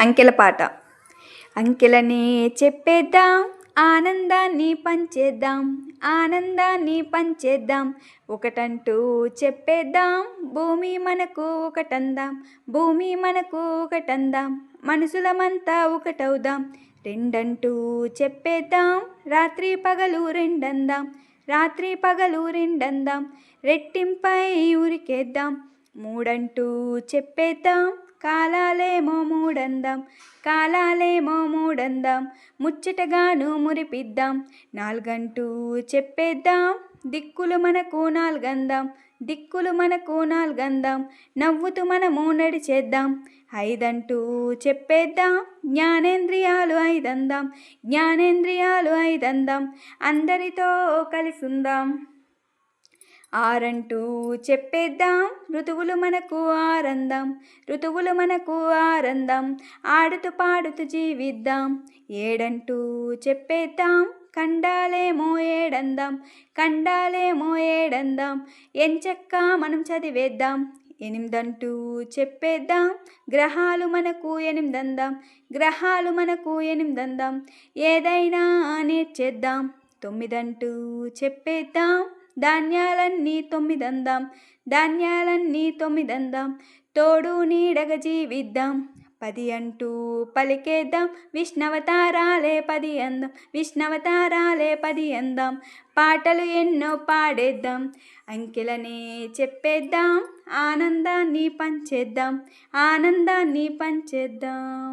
అంకెల పాట. అంకెలనే చెప్పేద్దాం ఆనందాన్ని పంచేద్దాం ఆనందాన్ని పంచేద్దాం. ఒకటంటూ చెప్పేద్దాం భూమి మనకు ఒకటందాం భూమి మనకు ఒకటందాం మనసులమంతా ఒకటవుదాం. రెండంటూ చెప్పేద్దాం రాత్రి పగలు రెండందాం రాత్రి పగలు రెండందాం రెట్టింపై ఉరికేద్దాం. మూడంటూ చెప్పేద్దాం కాలాలేమో మూడందాం. కాలాలేమో మూడందాం. ముచ్చటగాను మురిపిద్దాం. నాలుగంటూ చెప్పేద్దాం. దిక్కులు మనకు నాలుగందాం. దిక్కులు మనకు నాలుగందాం. నవ్వుతూ మనము నడిచేద్దాం. ఐదంటూ చెప్పేద్దాం. జ్ఞానేంద్రియాలు ఐదందాం. జ్ఞానేంద్రియాలు ఐదందాం. అందరితో కలిసిందాం. ఆరంటూ చెప్పేద్దాం. ఋతువులు మనకు ఆరందం. ఋతువులు మనకు ఆరందం. ఆడుతూ పాడుతూ జీవిద్దాం. ఏడంటూ చెప్పేద్దాం. కండాలేమో ఏడందాం. కండాలేమో ఏడందాం. ఎంచక్క మనం చదివేద్దాం. ఎనిమిదంటూ చెప్పేద్దాం. గ్రహాలు మనకు ఎనిమిదందాం. గ్రహాలు మనకు ఎనిమిదందాం. ఏదైనా నేర్చేద్దాం. తొమ్మిదంటూ చెప్పేద్దాం. ధాన్యాలన్నీ తొమ్మిదందాం ధాన్యాలన్నీ తొమ్మిదందాం తోడు నీడగ జీవిద్దాం. పది అంటూ పలికేద్దాం విష్ణవతారాలే పది అందాం విష్ణవతారాలే పది అందాం. పాటలు ఎన్నో పాడేద్దాం అంకెలనే చెప్పేద్దాం ఆనందాన్ని పంచేద్దాం ఆనందాన్ని పంచేద్దాం.